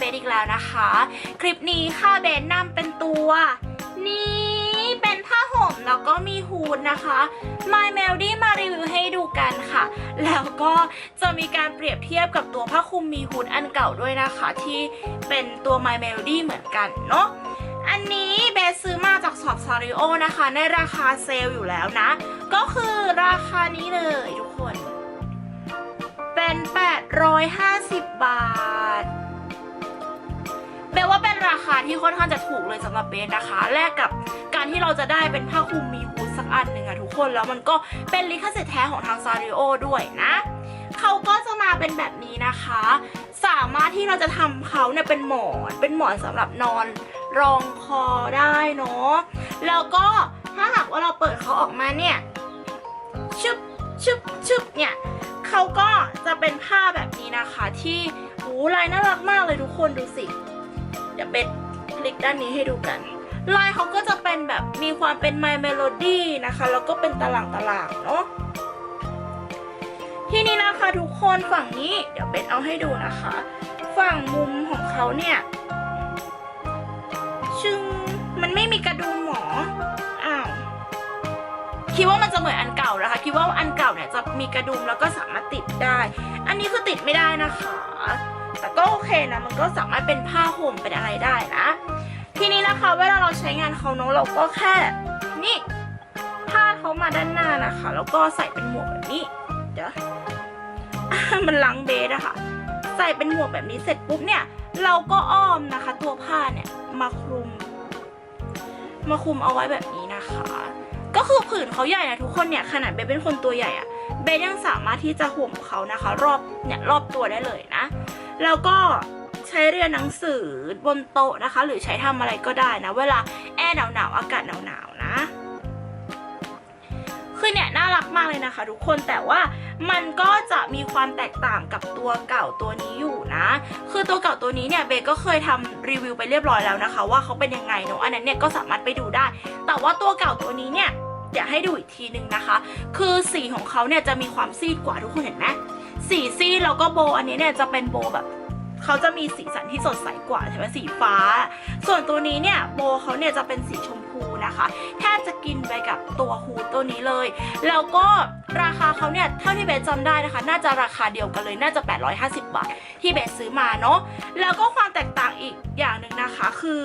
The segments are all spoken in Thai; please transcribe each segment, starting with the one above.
เบสอีกแล้วนะคะ คลิปนี้ค่ะเบสนำเป็นตัว นี้เป็นผ้าห่มแล้วก็มีฮูดนะคะ My Melody มารีวิวให้ดูกันค่ะ แล้วก็จะมีการเปรียบเทียบกับตัวผ้าคลุมมีฮูดอันเก่าด้วยนะคะ ที่เป็นตัว My Melody เหมือนกันเนาะอันนี้เบสซื้อมาจากสอบซาริโอนะคะ ในราคาเซลล์อยู่แล้วนะ ก็คือราคานี้เลยทุกคน เป็น 850 บาท เบลว่าเป็นราคาที่ค่อนข้างจะถูกเลยสำหรับเบสนะคะ แลกกับการที่เราจะได้เป็นผ้าคลุมมีฮูดสักอันหนึ่งอะทุกคนแล้วมันก็เป็นลิขสิทธิ์แท้ของทางซาริโอด้วยนะเขาก็จะมาเป็นแบบนี้นะคะ สามารถที่เราจะทำเขาเนี่ยเป็นหมอนเป็นหมอนสำหรับนอนรองคอได้เนาะแล้วก็ถ้าหากว่าเราเปิดเขาออกมาเนี่ยชึบชึบชึบเนี่ยเขาก็จะเป็นผ้าแบบนี้นะคะ ที่หูลายน่ารักมากเลยทุกคนดูสิ ดี๋ยวเบ็ดคลิกด้านนี้ให้ดูกัน ลายเขาก็จะเป็นแบบมีความเป็น My Melody นะคะ แล้วก็เป็นตารางตารางๆเนาะที่นี่นะคะทุกคนฝั่งนี้เดี๋ยวเบ็ดเอาให้ดูนะคะ ฝั่งมุมของเขาเนี่ยชึงมันไม่มีกระดุมหมออ้าวคิดว่ามันจะเหมือนอันเก่านะคะ คิดว่าอันเก่าเนี่ยจะมีกระดุมแล้วก็สามารถติดได้ อันนี้คือติดไม่ได้นะคะ ก็โอเคนะ มันก็สามารถเป็นผ้าห่มเป็นอะไรได้นะ ทีนี้นะคะเวลาเราใช้งานเขาเนอะเราก็แค่นี่พาดเขามาด้านหน้านะคะ แล้วก็ใส่เป็นหมวกแบบนี้ เดี๋ยวมันลังเบสอะค่ะ ใส่เป็นหมวกแบบนี้เสร็จปุ๊บเนี่ย เราก็อ้อมนะคะ ตัวผ้าเนี่ยมาคลุม มาคลุมเอาไว้แบบนี้นะคะ ก็คือผืนเขาใหญ่นะทุกคนเนี่ยขนาดเบสเป็นคนตัวใหญ่อะเบสยังสามารถที่จะห่มเขานะคะ รอบเนี่ยรอบตัวได้เลยนะ แล้วก็ใช้เรียนหนังสือบนโต๊ะนะคะ หรือใช้ทำอะไรก็ได้นะ เวลาแอร์หนาวๆอากาศหนาวๆนะคือเนี่ยน่ารักมากเลยนะคะทุกคนแต่ว่ามันก็จะมีความแตกต่างกับตัวเก่าตัวนี้อยู่นะ คือตัวเก่าตัวนี้เนี่ยเบก็เคยทำรีวิวไปเรียบร้อยแล้วนะคะ ว่าเขาเป็นยังไงเนอะอันนั้นเนี่ยก็สามารถไปดูได้ แต่ว่าตัวเก่าตัวนี้เนี่ยเดี๋ยวให้ดูอีกทีนึงนะคะ คือสีของเขาเนี่ยจะมีความซีดกว่าทุกคนเห็นไหม สีซีดแล้วก็โบอันนี้เนี่ยจะเป็นโบแบบเขาจะมีสีสันที่สดใสกว่าใช่ไหมสีฟ้า ส่วนตัวนี้เนี่ยโบเขาเนี่ยจะเป็นสีชมพูนะคะแทบจะกินไปกับตัวฮูดตัวนี้เลย แล้วก็ราคาเขาเนี่ยเท่าที่เบสจำได้นะคะ น่าจะราคาเดียวกันเลยน่าจะ 850 บาท ที่เบสซื้อมาเนาะแล้วก็ความแตกต่างอีกอย่างหนึ่งนะคะคือ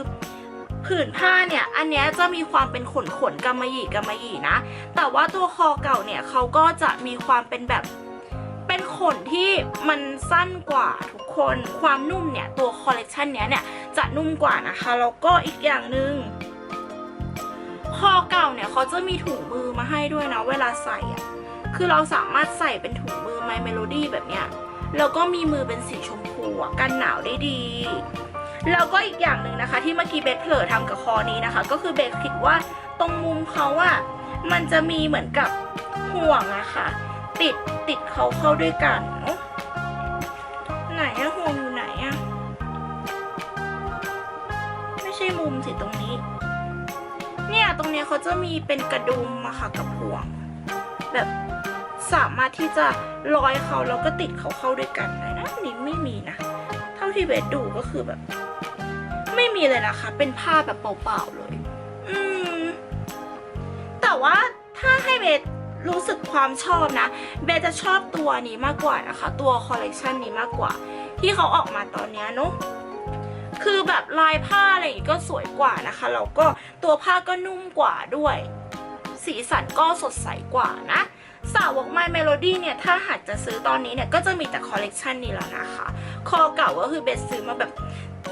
ผืนผ้าเนี่ยอันนี้จะมีความเป็นขนขนกำมะหยี่กำมะหยี่นะ แต่ว่าตัวคอเก่าเนี่ยเขาก็จะมีความเป็นแบบ ขนที่มันสั้นกว่าทุกคนความนุ่มเนี่ยตัวคอลเลกชันเนี้ยเนี่ยจะนุ่มกว่านะคะแล้วก็อีกอย่างหนึ่งคอเก่าเนี่ยเขาจะมีถุงมือมาให้ด้วยนะเวลาใส่อะคือเราสามารถใส่เป็นถุงมือ My Melody แบบเนี้ยแล้วก็มีมือเป็นสีชมพูกันหนาวได้ดีแล้วก็อีกอย่างหนึ่งนะคะ ที่เมื่อกี้เบสเผลอทำกับคอนี้นะคะ ก็คือเบสคิดว่าตรงมุมเขาอะมันจะมีเหมือนกับห่วงอะค่ะ ติดติดเขาเข้าด้วยกันเนอะไหนอะห่วงอยู่ไหนอะไม่ใช่มุมสิตรงนี้ เนี่ยตรงเนี้ยเขาจะมีเป็นกระดุมอะค่ะกับห่วง แบบสามารถที่จะร้อยเขาแล้วก็ติดเขาเข้าด้วยกันเลยนะนี่ไม่มีนะ เท่าที่เบสดูก็คือแบบ ไม่มีเลยนะคะ เป็นผ้าแบบเปล่าๆเลย อืม แต่ว่าถ้าให้เบส รู้สึกความชอบนะเบสจะชอบตัวนี้มากกว่านะคะ ตัวคอลเลกชันนี้มากกว่า ที่เขาออกมาตอนนี้เนอะคือแบบลายผ้าอะไรอย่างงี้ก็สวยกว่านะคะแล้วก็ตัวผ้าก็นุ่มกว่าด้วย สีสันก็สดใสกว่านะสาวก My Melody เนี่ย ถ้าหากจะซื้อตอนนี้เนี่ย ก็จะมีแต่คอลเลกชันนี้แล้วนะคะ คอเก่าก็คือเบสซื้อมาแบบ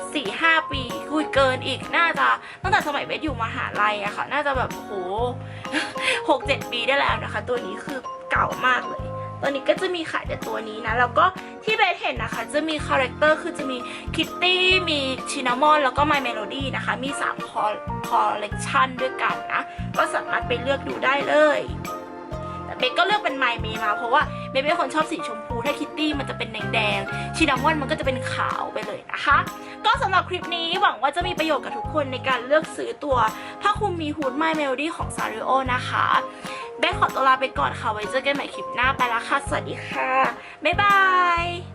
4 5ปีคุยเกินอีกน่าจะตั้งแต่สมัยเบสอยู่มหาลัยอะค่ะ น่าจะแบบโห6 7ปีได้แล้วนะคะ ตัวนี้คือเก่ามากเลยตอนนี้ก็จะมีขายแต่ตัวนี้นะ แล้วก็ที่เบสเห็นนะคะ จะมีคาแรคเตอร์คือจะมีคิตตี้มีชินามอนแล้วก็ My Melody นะคะ มี3คอคอลเลกชันด้วยกันนะ ก็สามารถไปเลือกดูได้เลย บก็เลือกเป็นไมเมมาเพราะว่าเบเป็นคนชอบสีชมพู ถ้าคิตตี้มันจะเป็นแดงๆชินามอนมันก็จะเป็นขาวไปเลยนะคะ ก็สำหรับคลิปนี้หวังว่าจะมีประโยชน์กับทุกคนในการเลือกซื้อตัวผ้าคลุมมีฮูดไมเมโลดี้ของซาริโอนะคะเบสขอตัวลาไปก่อนค่ะไว้เจอกันใหม่คลิปหน้าไปละค่ะ สวัสดีค่ะ บ๊ายบาย